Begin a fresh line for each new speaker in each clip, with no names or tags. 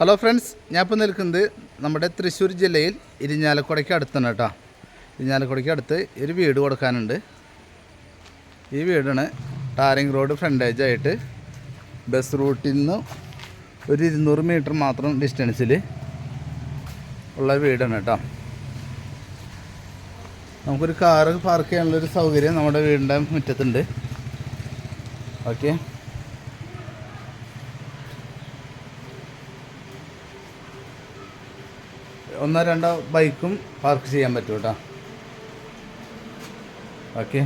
Hello friends ഞാൻ ഇപ്പോൾ നിൽക്കുന്നത് നമ്മുടെ തൃശ്ശൂർ ജില്ലയിൽ ഇരിഞ്ഞാലക്കുടയ്ക്ക് അടുത്താണ് കേട്ടോ. ഇരിഞ്ഞാലക്കുടയ്ക്ക് അടുത്ത് ഒരു വീട് കൊടുക്കാനുണ്ട്. ഈ വീടാണ് ടാറിങ് റോഡ് ഫ്രണ്ടേജ് ആയിട്ട് ബസ് റൂട്ടിൽ നിന്ന് ഒരു ഇരുന്നൂറ് മീറ്റർ മാത്രം ഡിസ്റ്റൻസിൽ ഉള്ള വീടാണ് കേട്ടോ. നമുക്കൊരു കാറ് പാർക്ക് ചെയ്യാനുള്ളൊരു സൗകര്യം നമ്മുടെ വീടിന്റെ മുറ്റത്തുണ്ട്. ഓക്കെ. ഒന്നോ രണ്ടോ ബൈക്കും പാർക്ക് ചെയ്യാൻ പറ്റും കേട്ടോ. ഓക്കെ.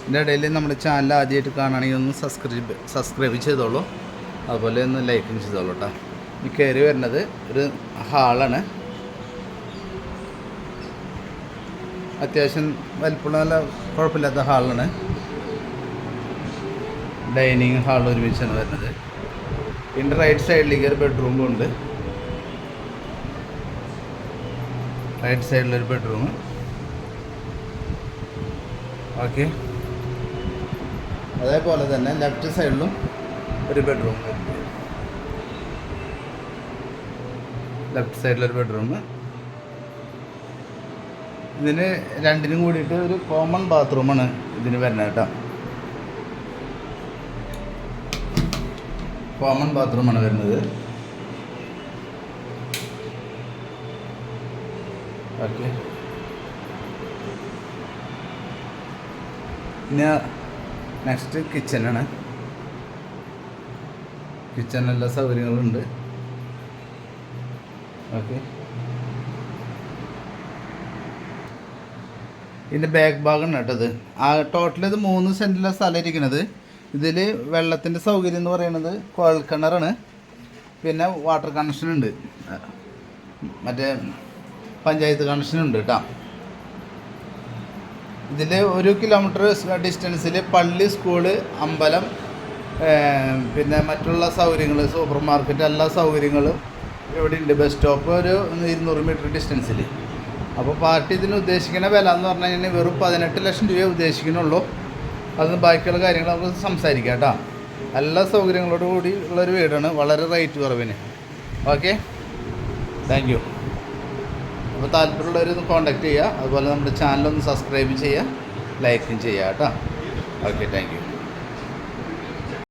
ഇതിന്റെ ഇടയിൽ നമ്മുടെ ചാനൽ ആദ്യമായിട്ട് കാണുകയാണെങ്കിൽ ഒന്ന് സബ്സ്ക്രൈബ് സബ്സ്ക്രൈബ് ചെയ്തോളൂ. അതുപോലെ ഒന്ന് ലൈക്കും ചെയ്തോളൂ കേട്ടോ. ഈ കയറി വരുന്നത് ഒരു ഹാളാണ് അത്യാവശ്യം വലിപ്പമുള്ള നല്ല കുഴപ്പമില്ലാത്ത ഹാളാണ് ഡൈനിങ് ഹാൾ ഒരുമിച്ചാണ് വരുന്നത്. ഇതിന്റെ റൈറ്റ് സൈഡിലേക്ക് ഒരു ബെഡ്റൂം ഉണ്ട്. റൈറ്റ് സൈഡിലൊരു ബെഡ്റൂം ഓക്കെ അതേപോലെ തന്നെ ലെഫ്റ്റ് സൈഡിലും ഒരു ബെഡ്റൂം ലെഫ്റ്റ് സൈഡിലൊരു ബെഡ്റൂം ഇതിന് രണ്ടിനും കൂടിയിട്ട് ഒരു കോമൺ ബാത്റൂമാണ് ഇതിന് വരുന്നത് കേട്ടോ. കോമൺ ബാത്റൂമാണ് വരുന്നത്. ഓക്കെ. പിന്നെ നെക്സ്റ്റ് കിച്ചനാണ്. എല്ലാ സൗകര്യങ്ങളുണ്ട്. ഓക്കെ. ഇതിന്റെ ബാക്ക് ഭാഗമാണ് കേട്ടത് ആ ടോട്ടൽ ഇത് മൂന്ന് സെന്റിലാണ് സ്ഥലം ഇരിക്കുന്നത്. ഇതിൽ വെള്ളത്തിന്റെ സൗകര്യം എന്ന് പറയുന്നത് കുഴൽക്കിണറാണ്. പിന്നെ വാട്ടർ കണക്ഷൻ ഉണ്ട്. മറ്റേ പഞ്ചായത്ത് കണക്ഷൻ ഉണ്ട് കേട്ടോ. ഇതിൽ ഒരു കിലോമീറ്റർ ഡിസ്റ്റൻസിൽ പള്ളി സ്കൂൾ അമ്പലം പിന്നെ മറ്റുള്ള സൗകര്യങ്ങൾ സൂപ്പർ മാർക്കറ്റ് എല്ലാ സൗകര്യങ്ങളും ഇവിടെ ഉണ്ട് ബസ് സ്റ്റോപ്പ് ഒരു ഇരുന്നൂറ് മീറ്റർ ഡിസ്റ്റൻസിൽ അപ്പോൾ പാർട്ടി ഇതിന് ഉദ്ദേശിക്കുന്ന വില എന്ന് പറഞ്ഞു കഴിഞ്ഞാൽ വെറും പതിനെട്ട് ലക്ഷം രൂപയെ ഉദ്ദേശിക്കുന്നുള്ളൂ. അതിന് ബാക്കിയുള്ള കാര്യങ്ങൾ നമുക്ക് സംസാരിക്കാം കേട്ടോ. എല്ലാ സൗകര്യങ്ങളോട് കൂടി ഉള്ളൊരു വീടാണ്. വളരെ റേറ്റ് കുറവിന്. ഓക്കെ? താങ്ക് യു അപ്പോൾ താല്പര്യമുള്ളവരൊന്ന് കോൺടാക്റ്റ് ചെയ്യുക. അതുപോലെ നമ്മുടെ ചാനലൊന്ന് സബ്സ്ക്രൈബ് ചെയ്യുക. ലൈക്കും ചെയ്യുക കേട്ടോ. Okay thank U